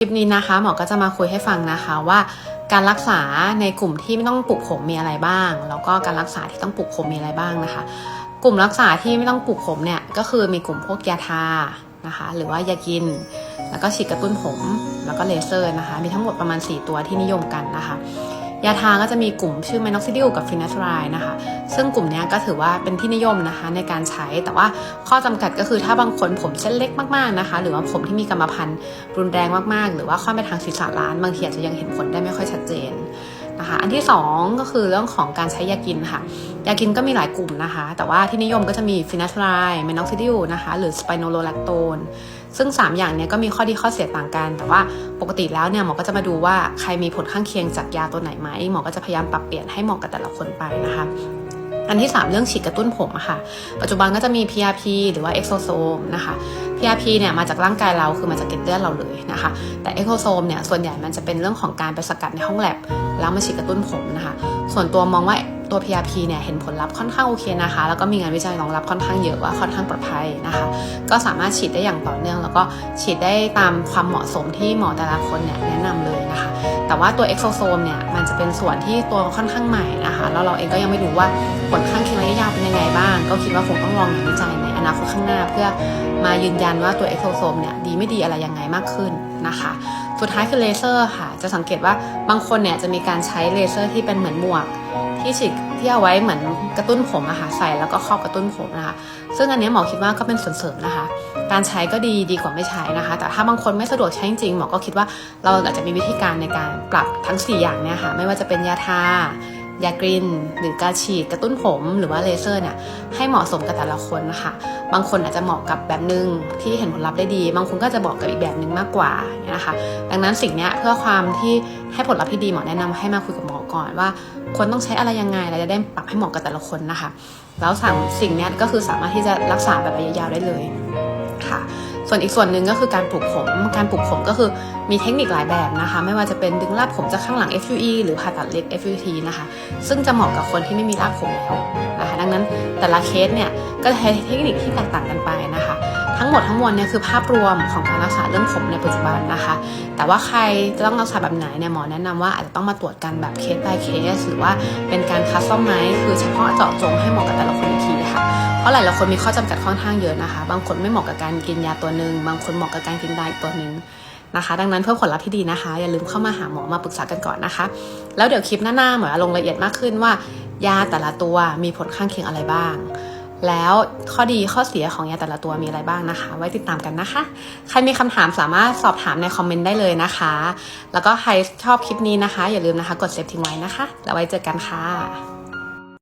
คลิปนี้นะคะหมอก็จะมาคุยให้ฟังนะคะว่า การรักษาในกลุ่มที่ไม่ต้องปลูกผมมีอะไรบ้าง แล้วก็การรักษาที่ต้องปลูกผมมีอะไรบ้างนะคะ กลุ่มรักษาที่ไม่ต้องปลูกผมเนี่ยก็คือมีกลุ่มพวกยาทานะคะ หรือว่ายากิน แล้วก็ฉีดกระตุ้นผมแล้วก็เลเซอร์นะคะ มีทั้งหมดประมาณ 4 ตัวที่นิยมกันนะคะ ยาทาก็จะมีกลุ่มชื่อไมนอกซิดิลกับฟินัสไรนะคะ ซึ่งกลุ่มนี้ก็ถือว่าเป็นที่นิยมนะคะในการใช้ แต่ว่าข้อจำกัดก็คือถ้าบางคนผมเส้นเล็กมากๆนะคะ หรือว่าผมที่มีกรรมพันธุ์รุนแรงมากๆ หรือว่าค่อไปทางศีรษะล้าน บางทีอาจจะยังเห็นผลได้ไม่ค่อยชัดเจน นะคะ อันที่สองก็คือเรื่องของการใช้ยากินค่ะ ยากินก็มีหลายกลุ่มนะคะ แต่ว่าที่นิยมก็จะมีฟินัสไรเมนอกซิดิลนะคะ หรือสไปโนโลแลคโตน ซึ่ง 3 อย่างนี้ก็มีข้อดีข้อเสียต่างกัน แต่ว่าปกติแล้วเนี่ยหมอก็จะมาดูว่าใครมีผลข้างเคียงจากยาตัวไหนไหมหมอก็จะพยายามปรับเปลี่ยนให้เหมาะกับแต่ละคนไปนะคะ อันที่ 3 เรื่องฉีดกระตุ้นผมอะค่ะ ปัจจุบันก็จะมี PRP หรือว่า exosome นะคะ PRP เนี่ยมาจากร่างกายเราคือมาจากเกล็ดเลือดเราเลยนะคะ แต่ exosome เนี่ยส่วนใหญ่มันจะเป็นเรื่องของการไปสกัดในห้องแลบแล้วมาฉีดกระตุ้นผมนะคะ ส่วนตัวมองว่า ตัว PRP เนี่ยเห็นผลลัพธ์ค่อนข้างโอเคนะคะ แล้วก็มีงานวิจัยรองรับค่อนข้างเยอะว่าค่อนข้างปลอดภัยนะคะ ก็สามารถฉีดได้อย่างต่อเนื่อง แล้วก็ฉีดได้ตามความเหมาะสมที่หมอแต่ละคนเนี่ยแนะนำเลยนะคะ แต่ว่าตัว exosome เนี่ยมันจะเป็นส่วนที่ตัวค่อนข้างใหม่นะคะแล้วเราเองก็ยังไม่รู้ว่าผลข้างเคียงระยะยาวเป็นยังไงบ้าง ก็คิดว่าคงต้องลองงานวิจัยในอนาคตข้างหน้า เพื่อมายืนยันว่าตัว exosome เนี่ยดีไม่ดีอะไรยังไงมากขึ้นนะคะสุดท้ายคือเลเซอร์ค่ะ จะสังเกตว่าบางคนเนี่ยจะมีการใช้เลเซอร์ที่เป็นเหมือนหมวก ที่ฉีดที่เอาไว้เหมือนกระตุ้นผมอะค่ะใส่แล้วก็ครอบกระตุ้นผมนะคะ ซึ่งอันนี้หมอคิดว่าก็เป็นส่วนเสริมนะคะ การใช้ก็ดีดีกว่าไม่ใช้นะคะ แต่ถ้าบางคนไม่สะดวกใช้จริงๆหมอก็คิดว่าเราอาจจะมีวิธีการในการปรับทั้ง 4 อย่างเนี่ยค่ะ ไม่ว่าจะเป็นยาทา ยากรินหรือการฉีดกระตุ้นผมหรือว่าเลเซอร์เนี่ยให้เหมาะสมกับแต่ละคนนะคะบางคนอาจจะเหมาะกับแบบหนึ่งที่เห็นผลลัพธ์ได้ดี บางคนก็จะบอกกับอีกแบบหนึ่งมากกว่าเนี่ยนะคะ ดังนั้นสิ่งนี้เพื่อความที่ให้ผลลัพธ์ที่ดีหมอแนะนำให้มาคุยกับหมอก่อนว่าควรต้องใช้อะไรยังไงเราจะได้ปรับให้เหมาะกับแต่ละคนนะคะ แล้วสั่งสิ่งนี้ก็คือสามารถที่จะรักษาแบบระยะยาวได้เลยค่ะ ส่วนอีกส่วนหนึ่งก็คือการปลูกผม การปลูกผมก็คือมีเทคนิคหลายแบบนะคะ ไม่ว่าจะเป็นดึงรากผมจากข้างหลัง FUE หรือผ่าตัดเล็บ FUT นะคะ ซึ่งจะเหมาะกับคนที่ไม่มีรากผมแล้วนะคะ ดังนั้นแต่ละเคสเนี่ยก็ใช้เทคนิคที่แตกต่างกันไปนะคะ ทั้งหมดทั้งมวลเนี่ยคือภาพรวมของการรักษาเรื่องผมในปัจจุบันนะคะ แต่ว่าใครจะต้องรักษาแบบไหนเนี่ยหมอแนะนำว่าอาจจะต้องมาตรวจกันแบบเคส by เคสหรือว่าเป็นการคัสตอมไมคือเฉพาะเจาะจงให้เหมาะกับ ราะหลายๆคนมีข้อจำกัดค่อนข้างเยอะนะคะ บางคนไม่เหมาะกับการกินยาตัวหนึ่งบางคนเหมาะกับการกินยาอีกตัวหนึ่งนะคะ ดังนั้นเพื่อผลลัพธ์ที่ดีนะคะ อย่าลืมเข้ามาหาหมอมาปรึกษากันก่อนนะคะ แล้วเดี๋ยวคลิปหน้าๆหมอจะลงรายละเอียดมากขึ้นว่า ยาแต่ละตัวมีผลข้างเคียงอะไรบ้าง แล้วข้อดีข้อเสียของยาแต่ละตัวมีอะไรบ้างนะคะ ไว้ติดตามกันนะคะ ใครมีคำถามสามารถสอบถามในคอมเมนต์ได้เลยนะคะ แล้วก็ใครชอบคลิปนี้นะคะ อย่าลืมนะคะ กดเซฟทิ้งไว้นะคะ แล้วไว้เจอกันค่ะ